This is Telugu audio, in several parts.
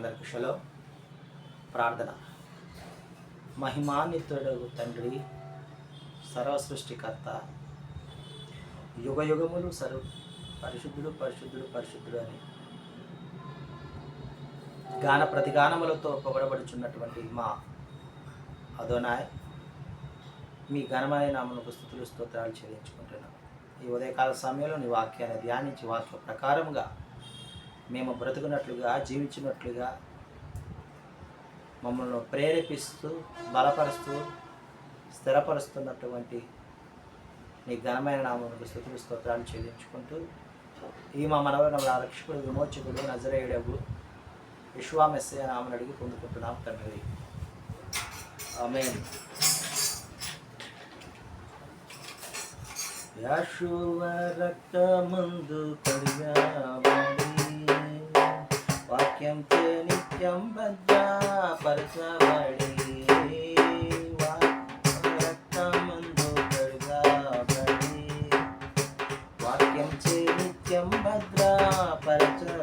అందరికి షలో ప్రార్థన. మహిమాన్వితుడు తండ్రి సర్వ సృష్టికర్త యుగ యుగములు సర్వ పరిశుద్ధుడు పరిశుద్ధుడు పరిశుద్ధుడు అని గాన ప్రతిగానములతో పొగడబడుచున్నటువంటి మా అదోనాయ్ మీ ఘనమైన నామను స్థుతులు స్తోత్రాలు చెల్లించుకుంటున్నాను ఈ ఉదయకాల సమయంలో నీ వాక్యాన్ని ధ్యానించి వాక్య ప్రకారంగా మేము బ్రతుకున్నట్లుగా జీవించినట్లుగా మమ్మల్ని ప్రేరేపిస్తూ బలపరుస్తూ స్థిరపరుస్తున్నటువంటి నీ ఘనమైన నామములకు స్థుతులు స్తోత్రాలు చెల్లించుకుంటూ ఈ మా మనవరణ రక్షకుడు విమోచకుడు నజరేయుడవు విశ్వామెస్సే నామని అడిగి పొందుకుంటున్నాం తండ్రి. ఆమేన్. యశువ రక్తమందు కడిగాబడి వాక్యంతో నిత్యం భద్రపరచబడి రక్తమందు కడిగాబడి వాక్యం చే నిత్యం భద్రపరచబడి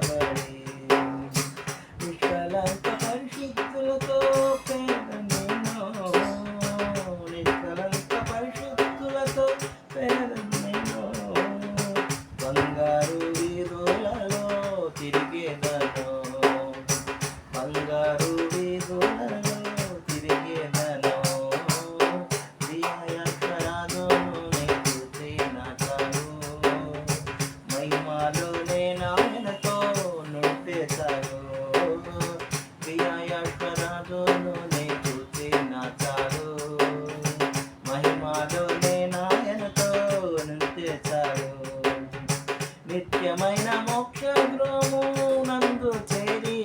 నిత్యమైన మొక్క గృహము నందు చేరి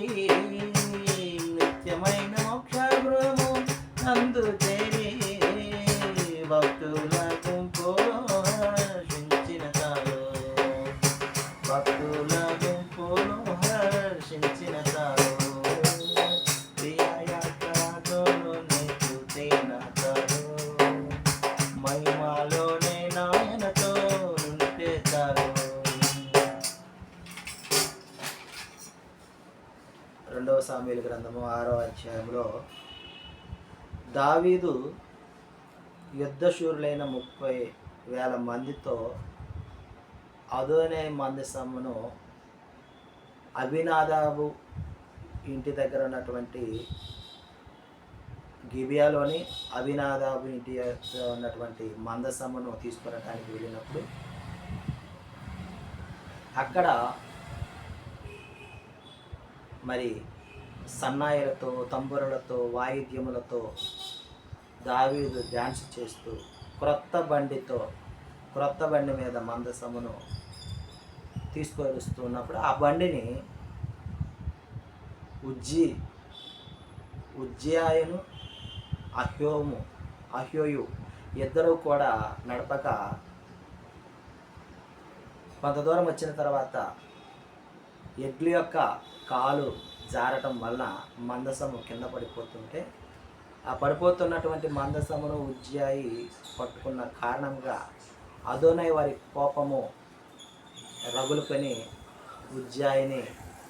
రెండవ సామీల గ్రంథము ఆరో అధ్యాయంలో దావీదు యుద్ధశూరులైన ముప్పై వేల మందితో అదోనే మందసమును అభినాదాబు ఇంటి దగ్గర ఉన్నటువంటి గిబియాలోని అభినాదాబు ఇంటి ఉన్నటువంటి మందసమ్మను తీసుకురావడానికి వెళ్ళినప్పుడు అక్కడ మరి సన్నాయిలతో తంబురలతో వాయిద్యములతో దావీదు డ్యాన్స్ చేస్తూ క్రొత్త బండితో క్రొత్త బండి మీద మందసమును తీసుకొస్తున్నప్పుడు ఆ బండిని ఉజ్జి ఉజ్జయాయను అహ్యోము అహ్యోయు ఇద్దరూ కూడా నడపక కొంత దూరం వచ్చిన తర్వాత ఎడ్లు యొక్క కాలు జారటం వలన మందసము కింద పడిపోతుంటే ఆ పడిపోతున్నటువంటి మందసమును ఉజ్జాయి పట్టుకున్న కారణంగా అదోనై వారి కోపము రగులుకొని ఉజ్జాయిని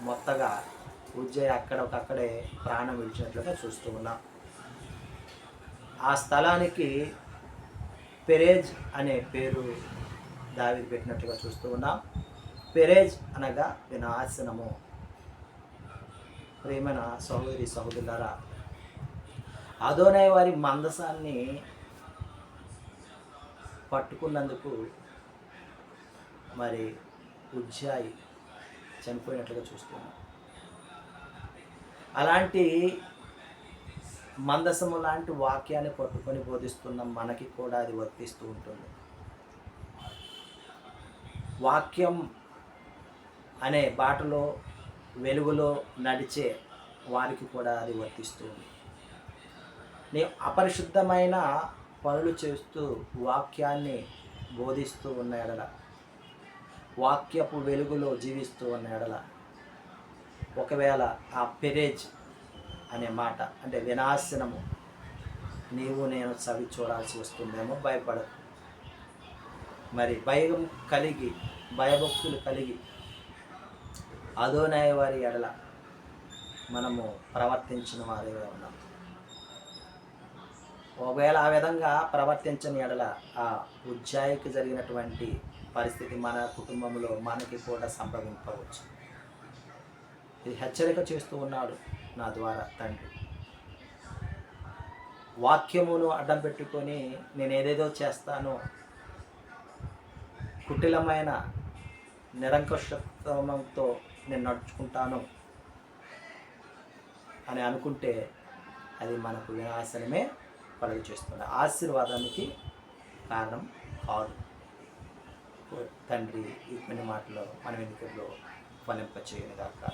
మొత్తగా ఉజ్జాయి అక్కడొకక్కడే ప్రాణం విడిచినట్లుగా చూస్తూ ఉన్నాం. ఆ స్థలానికి పెరేజ్ అనే పేరు దావి పెట్టినట్లుగా చూస్తూ ఉన్నాం. పెరేజ్ అనగా వినాశనము. ప్రేమన సహోదరి సహోదరులారా అదోనే వారి మందసాన్ని పట్టుకున్నందుకు మరి ఉజ్జాయి చనిపోయినట్లుగా చూస్తున్నాం. అలాంటి మందసము లాంటి వాక్యాన్ని పట్టుకొని బోధిస్తున్న మనకి కూడా అది వర్తిస్తూ ఉంటుంది. వాక్యం అనే బాటలో వెలుగులో నడిచే వారికి కూడా అది వర్తిస్తుంది నీ అపరిశుద్ధమైన పనులు చేస్తూ వాక్యాన్ని బోధిస్తూ ఉన్న ఎడల వాక్యపు వెలుగులో జీవిస్తూ ఉన్న ఎడల ఒకవేళ ఆ పెరేజ్ అనే మాట అంటే వినాశనము నీవు నేను చవి చూడాల్సి వస్తుందేమో భయపడదు మరి భయం కలిగి భయభక్తులు కలిగి అదోనాయ వారి ఎడల మనము ప్రవర్తించిన వారే ఉన్నాం. ఒకవేళ ఆ విధంగా ప్రవర్తించని ఎడల ఆ ఉజ్జాయికి జరిగినటువంటి పరిస్థితి మన కుటుంబంలో మనకి కూడా సంభవింపవచ్చు. ఇది హెచ్చరిక చేస్తూ ఉన్నాడు నా ద్వారా తండ్రి. వాక్యమును అడ్డం పెట్టుకొని నేను ఏదేదో చేస్తానో కుటిలమైన నిరంకుశత్వంతో నేను నడుచుకుంటాను అని అనుకుంటే అది మనకు వినాశనమే కలుగు చేస్తుంది ఆశీర్వాదానికి కారణం కాదు. తండ్రి ఈ కొన్ని మాటలు మన వెనుకల్లో ఫలింప చేయను గాక?